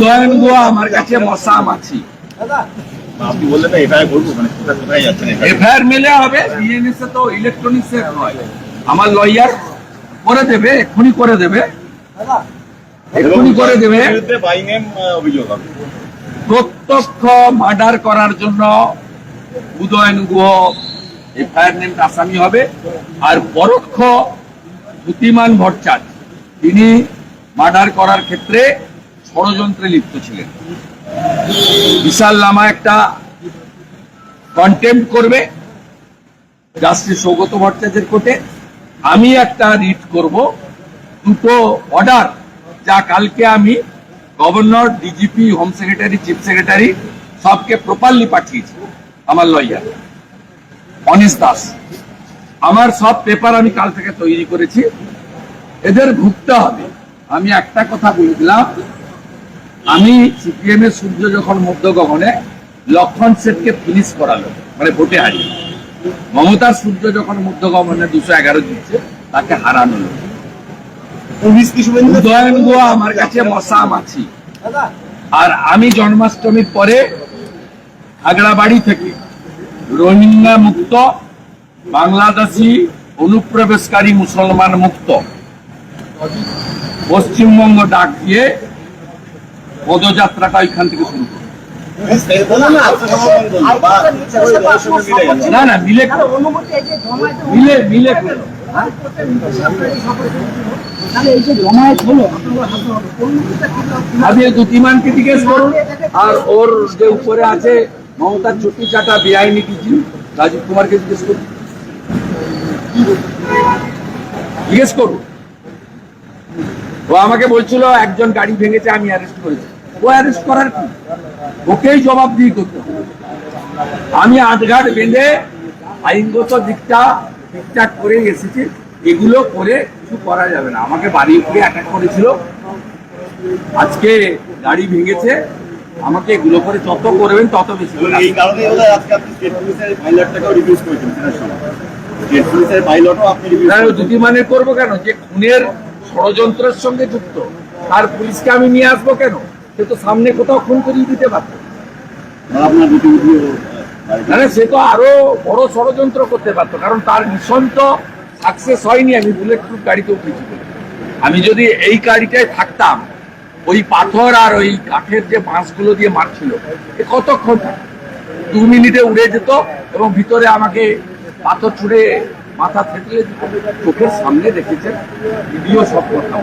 উদয়ন গোয়া আমার কাছে মশা মাছি। আপনি বললেন এফআইআর করব মানে কোথায় কোথায় যাচ্ছেন এফআইআর? মেলে হবে বিএনএস তো ইলেকট্রনিক্স এর নয় আমার লয়ার করে দেবে এক্ষুনি করে দেবে। এক্ষুনি করে দেবে। বিরুদ্ধে বাই নেম অভিযোগ হবে। প্রত্যক্ষ মার্ডার করার জন্য উদয়ন গুহ এফআইআর নেম আসামি হবে। আর পরোক্ষ দ্যুতিমান ভট্টাচার্য তিনি মার্ডার করার ক্ষেত্রে ষড়যন্ত্রে লিপ্ত ছিলেন। বিশাল লামা একটা কন্টেম্প করবে জাস্টিস সৌগত ভট্টাচার্যের কোর্টে। আমি একটা রিট করব, দুটো অর্ডার যা কালকে আমি governor DGP home secretary chief secretary সবকে প্রপারলি পাঠিয়েছি, আমার লয়ার অনিশ দাস, আমার সব পেপার আমি কাল থেকে তৈরি করেছি। এদের ভুগতে হবে। আমি একটা কথা বলে দিলাম আমি সিপিএম এর সূর্য যখন মধ্য গগনে লক্ষণ সেটকে ফিনিশ করালো মানে ভোটে হারিয়ে। মমতার সূর্য যখন মধ্য গগনে দুশো এগারো দিচ্ছে তাকে হারানো উদয়ন গোয়া আমার কাছে মশা মাছি। আর আমি জন্মাষ্টমীর পরে আগ্রাবাড়ি থেকে রোহিঙ্গা মুক্ত বাংলাদেশি অনুপ্রবেশকারী মুসলমান মুক্ত পশ্চিমবঙ্গ ডাক দিয়ে পদযাত্রাটা এখান থেকে শুরু করব না না, মিলে মিলে মিলে জিজ্ঞেস করুন আর ওর যে উপরে আছে মমতার চুটি চাটা বেআইনি কিছু, রাজীব কুমারকে জিজ্ঞেস করুন জিজ্ঞেস করুন ও আমাকে বলছিল একজন গাড়ি ভেঙেছে আমি অ্যারেস্ট করেছি। ও অ্যারেস্ট করার কি? ওকেই জবাব দিয়ে করতে হবে। আমি আটঘাট বেঁধে আইনগত দিকটা ঠিকঠাক করে এসেছি এগুলো করে কিছু করা যাবে না। আমাকে বাড়ি উপরে অ্যাটাক করেছিল। আজকে গাড়ি ভেঙেছে আমাকে এগুলো করে যত করবেন তত বেশি এই কারণে আজকে আপনি স্টেট পুলিশের করেছেন সেটার সময় স্টেট পুলিশের পাইলটও আপনি মানে করব কেন? যে খুনের ষড়যন্ত্রের সঙ্গে যুক্ত। তার পুলিশকে আমি নিয়ে আসব কেন? সে তো সামনে কোথাও খুন করিয়ে দিতে পারত মানে সে তো আরও বড় ষড়যন্ত্র করতে পারতো কারণ তার মিশন তো সাকসেস হয়নি, আমি বুলেট প্রুফ গাড়িতে উঠেছি। আমি যদি এই গাড়িটায় থাকতাম, ওই পাথর আর ওই কাঠের যে বাঁশগুলো দিয়ে মারছিল, এ কতক্ষণ দু মিনিটে উড়ে যেত এবং ভিতরে আমাকে পাথর ছুঁড়ে মাথা থেকে চোখের সামনে দেখেছেন ভিডিও সব কথা।